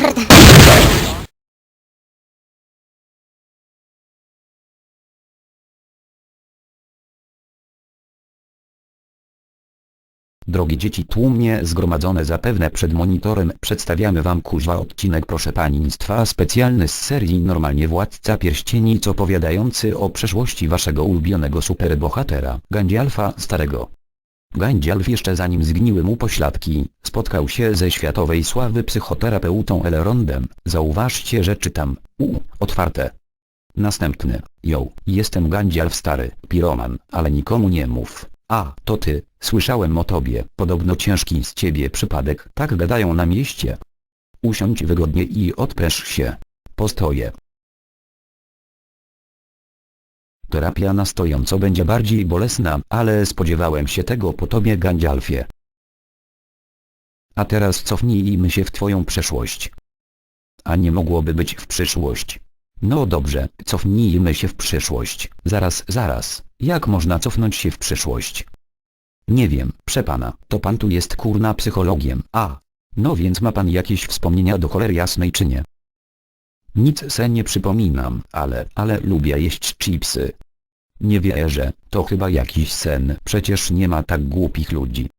mordę! Drogie dzieci tłumnie zgromadzone zapewne przed monitorem przedstawiamy wam kuźwa odcinek proszę państwa specjalny z serii Normalnie Władca Pierścieni co powiadający o przeszłości waszego ulubionego superbohatera Gandzialfa Starego. Gandzialf jeszcze zanim zgniły mu pośladki, spotkał się ze światowej sławy psychoterapeutą Elrondem, zauważcie że czytam, u, otwarte. Następny, yo, jestem Gandzialf Stary, piroman, ale nikomu nie mów. A, to ty, słyszałem o tobie, podobno ciężki z ciebie przypadek, tak gadają na mieście. Usiądź wygodnie i odpresz się. Postoję. Terapia na stojąco będzie bardziej bolesna, ale spodziewałem się tego po tobie Gandzialfie. A teraz cofnijmy się w twoją przeszłość. A nie mogłoby być w przyszłość. No dobrze, cofnijmy się w przyszłość. Zaraz, zaraz. Jak można cofnąć się w przyszłość? Nie wiem, przepana, to pan tu jest kurna psychologiem. A. No więc ma pan jakieś wspomnienia do cholery jasnej czy nie? Nic se nie przypominam, ale, ale lubię jeść chipsy. Nie wierzę, to chyba jakiś sen, przecież nie ma tak głupich ludzi.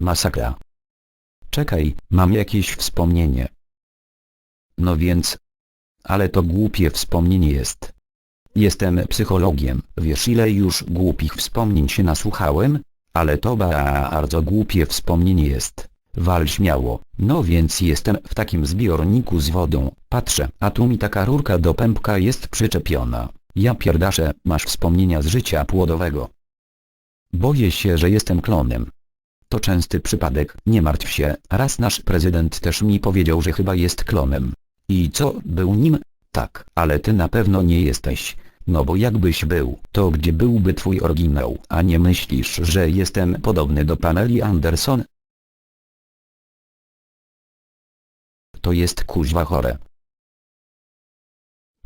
Masakra. Czekaj, mam jakieś wspomnienie. No więc... Ale to głupie wspomnienie jest. Jestem psychologiem, wiesz ile już głupich wspomnień się nasłuchałem? Ale to bardzo głupie wspomnienie jest. Wal śmiało, no więc jestem w takim zbiorniku z wodą, patrzę, a tu mi taka rurka do pępka jest przyczepiona. Ja pierdaszę, masz wspomnienia z życia płodowego. Boję się, że jestem klonem. To częsty przypadek, nie martw się, raz nasz prezydent też mi powiedział, że chyba jest klonem. I co, był nim? Tak, ale ty na pewno nie jesteś. No bo jakbyś był, to gdzie byłby twój oryginał, a nie myślisz, że jestem podobny do Pameli Anderson? To jest kuźwa chore.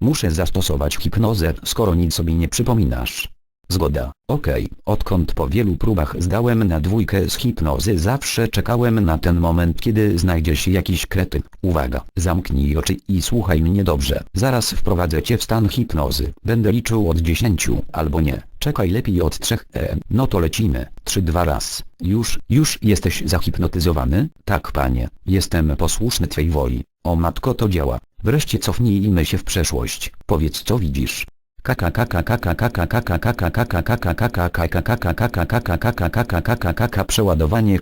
Muszę zastosować hipnozę, skoro nic sobie nie przypominasz. Zgoda, okej, odkąd po wielu próbach zdałem na dwójkę z hipnozy zawsze czekałem na ten moment kiedy znajdzie się jakiś kretyn. Uwaga, zamknij oczy i słuchaj mnie dobrze. Zaraz wprowadzę cię w stan hipnozy. Będę liczył od 10 albo nie. Czekaj lepiej od 3 e, no to lecimy. 3 dwa raz. Już, już jesteś zahipnotyzowany? Tak panie, jestem posłuszny twej woli. O matko to działa. Wreszcie cofnijmy się w przeszłość. Powiedz co widzisz przeładowanie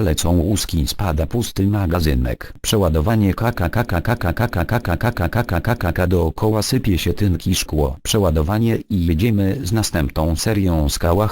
lecą łuski spada pusty magazynek przeładowanie dookoła sypie się tynki szkło przeładowanie i jedziemy z następną serią skała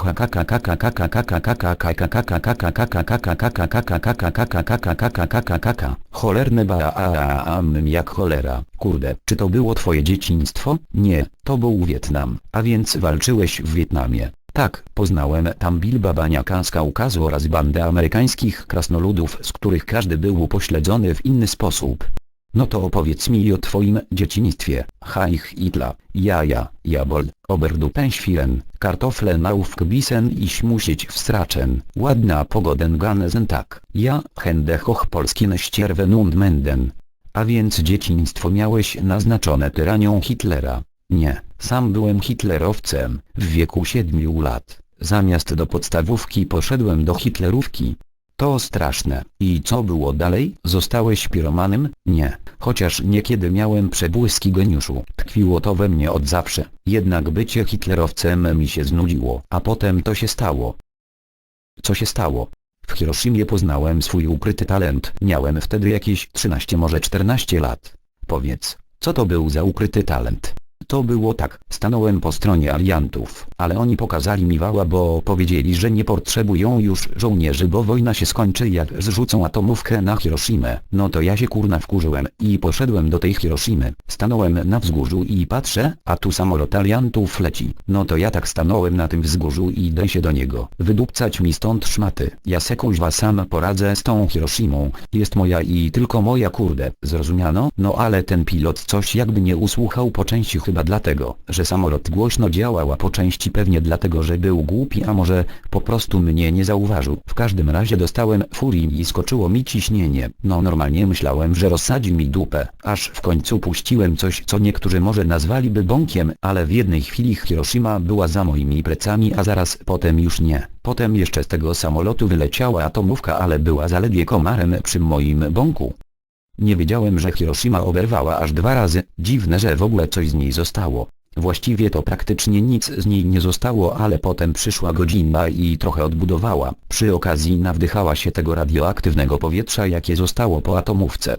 cholerne ba a a a mym jak cholera kurde czy to było twoje dzieciństwo? Nie to był Wietnam a więc walczyłeś w Wietnamie tak, poznałem tam Bilba Baniaka z Kaukazu oraz bandę amerykańskich krasnoludów, z których każdy był upośledzony w inny sposób. No to opowiedz mi o twoim dzieciństwie. Heich Hitla, jaja, jabol, oberdupenświren, kartofle naufkbisen i śmusić w strachen. Ładna pogoden ganesen tak. Ja, hende hoch polskin ścierwen und menden. A więc dzieciństwo miałeś naznaczone tyranią Hitlera. Nie, sam byłem hitlerowcem, w wieku 7 lat. Zamiast do podstawówki poszedłem do hitlerówki. To straszne. I co było dalej? Zostałeś piromanem? Nie. Chociaż niekiedy miałem przebłyski geniuszu. Tkwiło to we mnie od zawsze. Jednak bycie hitlerowcem mi się znudziło. A potem to się stało. Co się stało? W Hiroshimie poznałem swój ukryty talent. Miałem wtedy jakieś 13 może 14 lat. Powiedz, co to był za ukryty talent? To było tak, stanąłem po stronie aliantów, ale oni pokazali mi wała bo powiedzieli że nie potrzebują już żołnierzy bo wojna się skończy jak zrzucą atomówkę na Hiroshimę. No to ja się kurna wkurzyłem i poszedłem do tej Hiroshimy. Stanąłem na wzgórzu i patrzę, a tu samolot aliantów leci. No to ja tak stanąłem na tym wzgórzu i idę się do niego. Wydupcać mi stąd szmaty. Ja se kuźwa sam poradzę z tą Hiroshimą. Jest moja i tylko moja kurde. Zrozumiano? No ale ten pilot coś jakby nie usłuchał po części chyba dlatego, że samolot głośno działał a po części pewnie dlatego, że był głupi a może po prostu mnie nie zauważył. W każdym razie dostałem furii i skoczyło mi ciśnienie. No normalnie myślałem, że rozsadzi mi dupę, aż w końcu puściłem coś co niektórzy może nazwaliby bąkiem, ale w jednej chwili Hiroshima była za moimi plecami a zaraz potem już nie. Potem jeszcze z tego samolotu wyleciała atomówka ale była zaledwie komarem przy moim bąku. Nie wiedziałem, że Hiroshima oberwała aż dwa razy, dziwne, że w ogóle coś z niej zostało. Właściwie to praktycznie nic z niej nie zostało, ale potem przyszła godzina i trochę odbudowała. Przy okazji nawdychała się tego radioaktywnego powietrza jakie zostało po atomówce.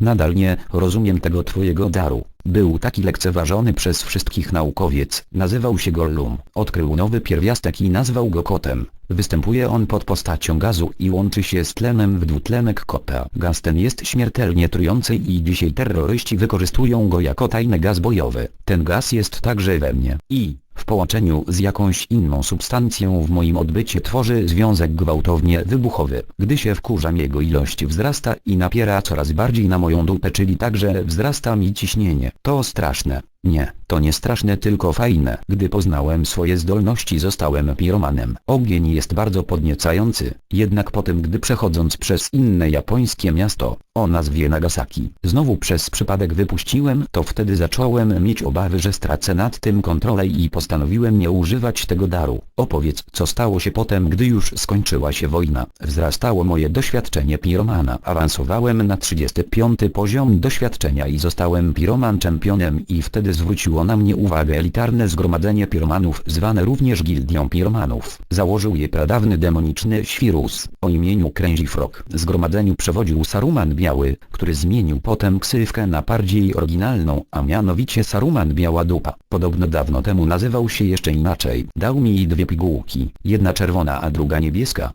Nadal nie rozumiem tego twojego daru. Był taki lekceważony przez wszystkich naukowiec, nazywał się Gollum, odkrył nowy pierwiastek i nazwał go kotem. Występuje on pod postacią gazu i łączy się z tlenem w dwutlenek kota. Gaz ten jest śmiertelnie trujący i dzisiaj terroryści wykorzystują go jako tajny gaz bojowy. Ten gaz jest także we mnie i, w połączeniu z jakąś inną substancją w moim odbycie tworzy związek gwałtownie wybuchowy. Gdy się wkurzam jego ilość wzrasta i napiera coraz bardziej na moją dupę czyli także wzrasta mi ciśnienie. To straszne. Nie, to nie straszne tylko fajne. Gdy poznałem swoje zdolności zostałem piromanem. Ogień jest bardzo podniecający, jednak potem gdy przechodząc przez inne japońskie miasto, o nazwie Nagasaki, znowu przez przypadek wypuściłem, to wtedy zacząłem mieć obawy, że stracę nad tym kontrolę i postanowiłem nie używać tego daru. Opowiedz, co stało się potem, gdy już skończyła się wojna. Wzrastało moje doświadczenie piromana. Awansowałem na 35 poziom doświadczenia i zostałem piroman czempionem i wtedy zwróciło na mnie uwagę elitarne zgromadzenie piromanów zwane również gildią piromanów. Założył je pradawny demoniczny świrus o imieniu Krężifrog. Zgromadzeniu przewodził Saruman Biały, który zmienił potem ksywkę na bardziej oryginalną, a mianowicie Saruman Biała Dupa. Podobno dawno temu nazywał się jeszcze inaczej. Dał mi dwie pigułki, jedna czerwona a druga niebieska.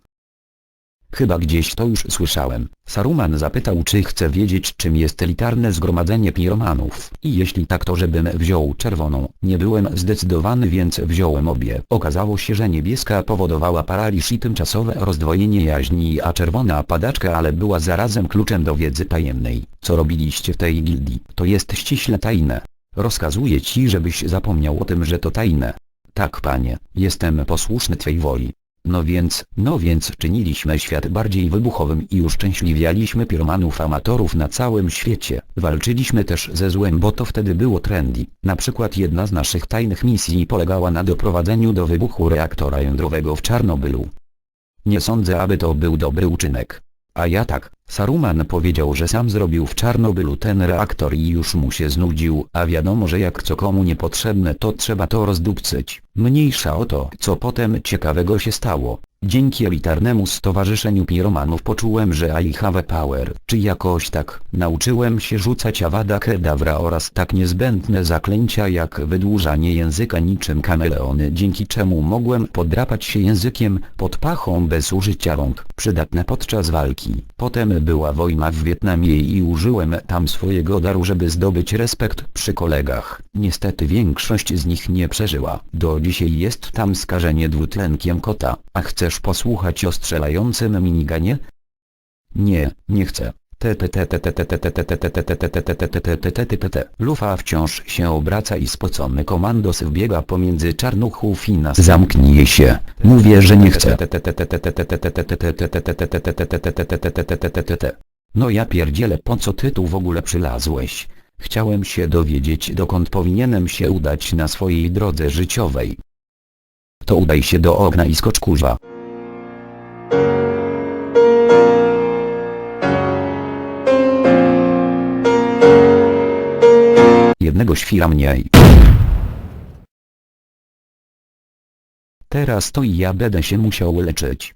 Chyba gdzieś to już słyszałem. Saruman zapytał czy chce wiedzieć czym jest elitarne zgromadzenie piromanów. I jeśli tak to żebym wziął czerwoną. Nie byłem zdecydowany więc wziąłem obie. Okazało się że niebieska powodowała paraliż i tymczasowe rozdwojenie jaźni a czerwona padaczkę ale była zarazem kluczem do wiedzy tajemnej. Co robiliście w tej gildii? To jest ściśle tajne. Rozkazuję ci żebyś zapomniał o tym że to tajne. Tak panie, jestem posłuszny twej woli. No więc, no więc czyniliśmy świat bardziej wybuchowym i uszczęśliwialiśmy piromanów amatorów na całym świecie. Walczyliśmy też ze złem bo to wtedy było trendy. Na przykład jedna z naszych tajnych misji polegała na doprowadzeniu do wybuchu reaktora jądrowego w Czarnobylu. Nie sądzę aby to był dobry uczynek. A ja tak, Saruman powiedział że sam zrobił w Czarnobylu ten reaktor i już mu się znudził, a wiadomo że jak co komu niepotrzebne to trzeba to rozdupcyć. Mniejsza o to co potem ciekawego się stało. Dzięki elitarnemu stowarzyszeniu piromanów poczułem że I have power, czy jakoś tak, nauczyłem się rzucać awada kedavra oraz tak niezbędne zaklęcia jak wydłużanie języka niczym kameleony dzięki czemu mogłem podrapać się językiem pod pachą bez użycia rąk, przydatne podczas walki. Potem była wojna w Wietnamie i użyłem tam swojego daru żeby zdobyć respekt przy kolegach. Niestety większość z nich nie przeżyła. Do dzisiaj jest tam skażenie dwutlenkiem kota, a chcesz posłuchać o strzelającym miniganie? Nie, nie chcę. Lufa wciąż się obraca i spocony komandos wbiega pomiędzy czarnuchów i nas. Zamknij się. Mówię, że nie chcę. No ja pierdzielę po co ty tu w ogóle przylazłeś? Chciałem się dowiedzieć dokąd powinienem się udać na swojej drodze życiowej. To udaj się do ogna i skocz kurwa. Jednego świra mniej. Teraz to i ja będę się musiał leczyć.